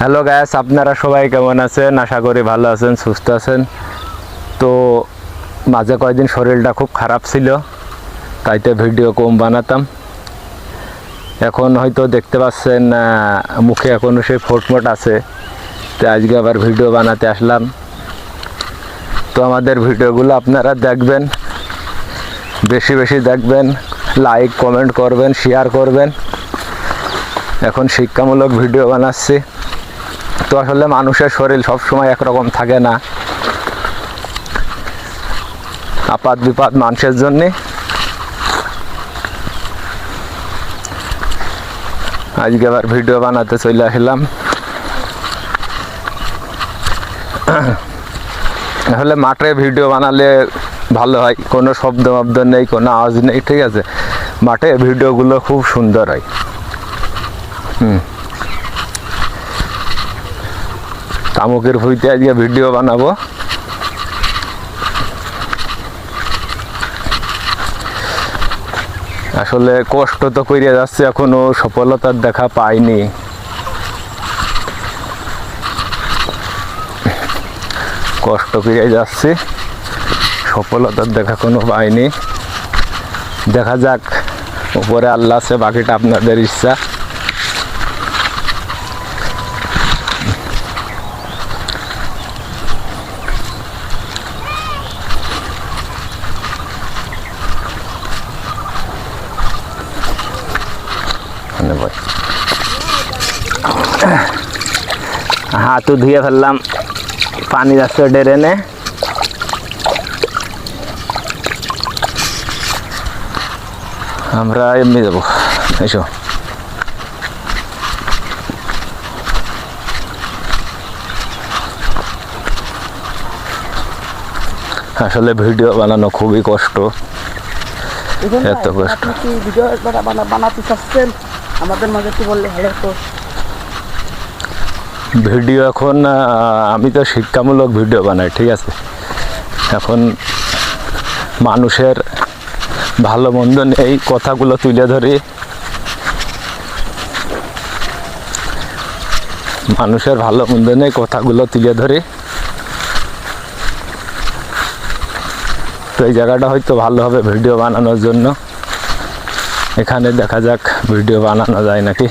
Hello gas আপনারা সবাই কেমন আছেন? আশা করি ভালো আছেন, সুস্থ আছেন। তো মাঝে কয়েকদিন শরীরটা খুব খারাপ ছিল তাইতে ভিডিও কম বানাতাম। এখন হয়তো দেখতে পাচ্ছেন মুখে এখনও সেই ফোটমোট আছে। তো আজকে আবার ভিডিও বানাতে আসলাম। তো আমাদের ভিডিওগুলো আপনারা দেখবেন, বেশি বেশি দেখবেন লাইক কমেন্ট করবেন শেয়ার করবেন। এখন শিক্ষামূলক ভিডিও বানাচ্ছি। তো আসলে মানুষের শরীর সবসময় একরকম থাকে না। আপাত বিপাদ মানুষের জন্যে। আজকে আবার ভিডিও বানাতে চলে আসলাম। আসলে মাঠে ভিডিও বানালে ভালো হয়। কোনো শব্দ মব্দ নেই, কোনো আওয়াজ নেই, ঠিক আছে? মাঠে ভিডিওগুলো খুব সুন্দর হয়। তামুকের ভুইতে আজকে ভিডিও বানাবো। আসলে কষ্ট তো করিয়া যাচ্ছে, এখনও সফলতার দেখা পাইনি। কষ্ট করিয়া যাচ্ছে, সফলতার দেখা কোনো পাইনি। দেখা যাক, উপরে আল্লাহ আছে, বাকিটা আপনাদের ইচ্ছা। হাতও ধুয়ে ফেললাম। পানি যাচ্ছে ড্রেনে। আমরা এমনি যাব। এসো। আসলে ভিডিও বানানো খুবই কষ্ট। এত কষ্ট। কি ভিডিও বানা- বানা- বানাতে চাচ্ছেন? আমাদের মাঝে একটু বললে ভালো হতো ভিডিও এখন আমি তো শিক্ষামূলক ভিডিও বানাই, ঠিক আছে? এখন মানুষের ভালো মন্দ নেই, কথাগুলো তুলে ধরি। মানুষের ভালো মন্দ নেই, কথাগুলো তুলে ধরি। তো এই জায়গাটা হয়তো ভালো হবে ভিডিও বানানোর জন্য। এখানে দেখা যাক ভিডিও বানানো যায় নাকি।